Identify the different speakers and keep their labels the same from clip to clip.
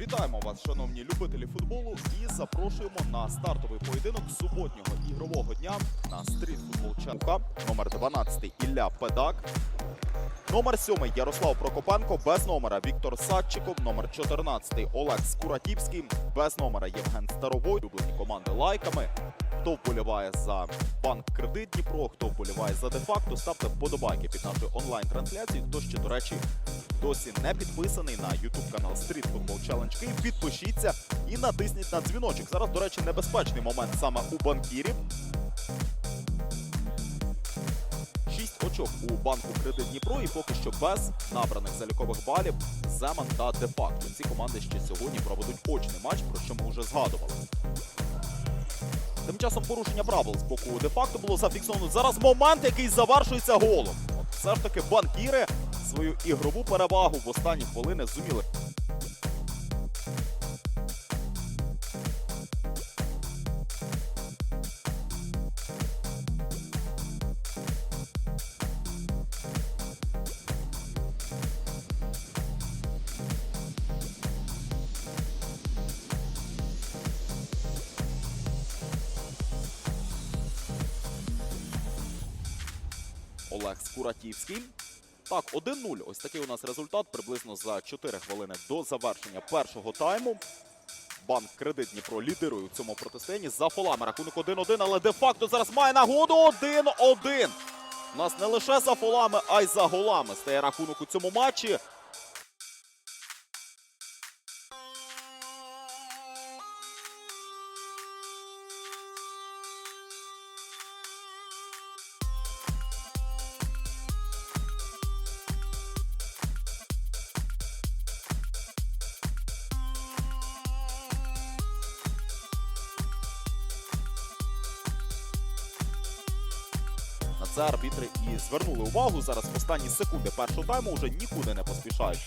Speaker 1: Вітаємо вас, шановні любителі футболу, і запрошуємо на стартовий поєдинок суботнього ігрового дня на стріт футбол Чанка. Номер 12 Ілля Педак. Номер 7 Ярослав Прокопенко без номера Віктор Садчиков. Номер 14 Олег Скуратівський. Без номера Євген Старовой. Улюблені команди лайками. Хто вболіває за банк Кредит Дніпро, хто вболіває за де-факто, ставте вподобайки під нашою онлайн-трансляцією. Хто ще, до речі, досі не підписаний на YouTube канал Street Football Challenge Київ, підпишіться і натисніть на дзвіночок. Зараз, до речі, небезпечний момент саме у банкірів. Шість очок у банку Кредит Дніпро і поки що без набраних залікових балів Земан та Дефакто. Ці команди ще сьогодні проведуть очний матч, про що ми вже згадували. Тим часом порушення правил з боку де-факто було зафіксовано. Зараз момент, який завершується голом. От все ж таки банкіри свою ігрову перевагу в останні хвилини зуміли. Олег Скуратівський. Так, 1-0. Ось такий у нас результат приблизно за 4 хвилини до завершення першого тайму. Банк Кредит Дніпро лідирує у цьому протистоянні. За фолами рахунок 1-1, але де-факто зараз має нагоду 1-1. У нас не лише за фолами, а й за голами стає рахунок у цьому матчі. Це арбітри і звернули увагу. Зараз в останні секунди першого тайму вже нікуди не поспішають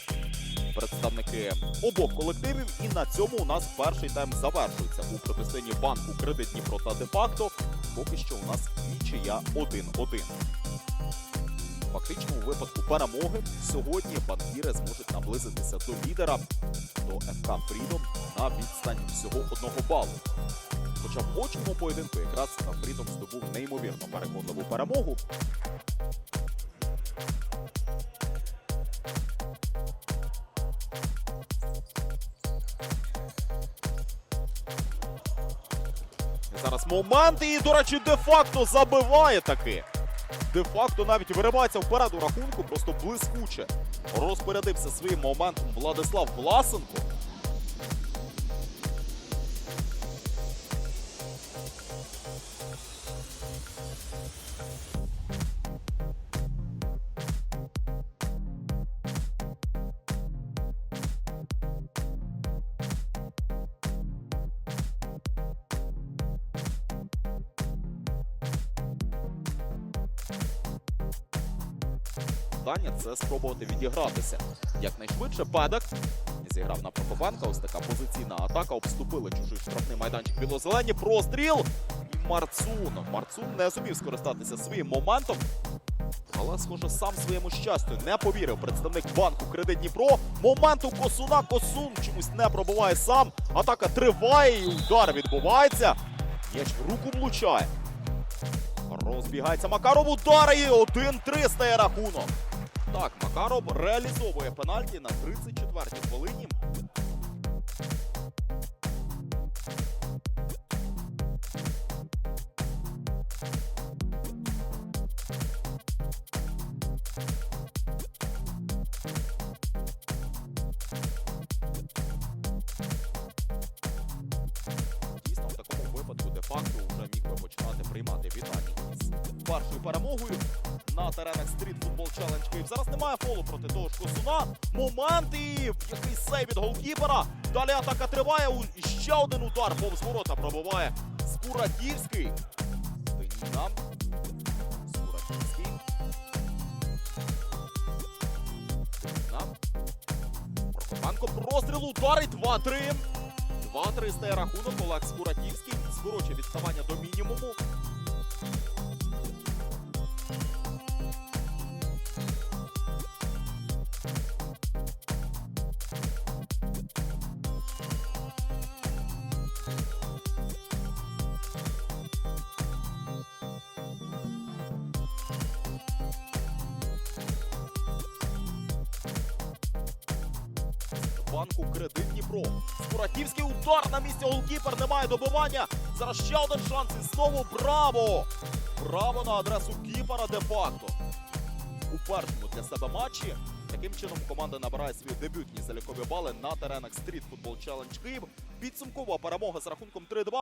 Speaker 1: представники обох колективів. І на цьому у нас перший тайм завершується у протистоянні банку Кредит Дніпро та де-факто. Поки що у нас нічия 1-1. Фактично у випадку перемоги сьогодні банкіри зможуть наблизитися до лідера до ФК Фрідом на відстань всього одного балу. Хоча в очному поєдинку якраз Фрідом здобув неймовірно переконливу перемогу. Зараз момент і, до речі, де-факто забиває таки. Де-факто навіть виривається вперед у рахунку, просто блискуче. Розпорядився своїм моментом Владислав Власенко. Завдання це спробувати відігратися. Якнайшвидше Педак зіграв на Прокопенка. Ось така позиційна атака. Обступили чужий штрафний майданчик білозелені. Простріл. І Марцун. Марцун не зумів скористатися своїм моментом. Але, схоже, сам своєму щастю не повірив представник банку Кредит Дніпро. Момент у Косуна Косун чомусь не пробуває сам. Атака триває і удар відбувається. М'яч в руку влучає. Розбігається Макаров удар і 1-3 стає рахунок. Так, Макаров реалізовує пенальті на 34-й хвилині. Дійсно, в такому випадку де-факто вже міг би починати приймати вітання з першою перемогою на теренах Street Football Challenge Київ. Зараз немає фолу проти того ж Косуна. Момент і який сейв від голкіпера. Далі атака триває. Ще один удар повз ворота пробиває Скуратівський. Стеніна. Скуратівський. Стеніна. Прокопенко простріл ударить 2-3. 2-3 стає рахунок. Олег Скуратівський скорочує відставання до мінімуму. Банку Кредит Дніпро. Скуратівський удар на місці голкіпер, немає добивання. Зараз ще один шанс і знову браво! Браво на адресу кіпера де-факто. У першому для себе матчі. Таким чином команда набирає свої дебютні залікові бали на теренах Street Football Challenge Київ. Підсумкова перемога з рахунком 3-2.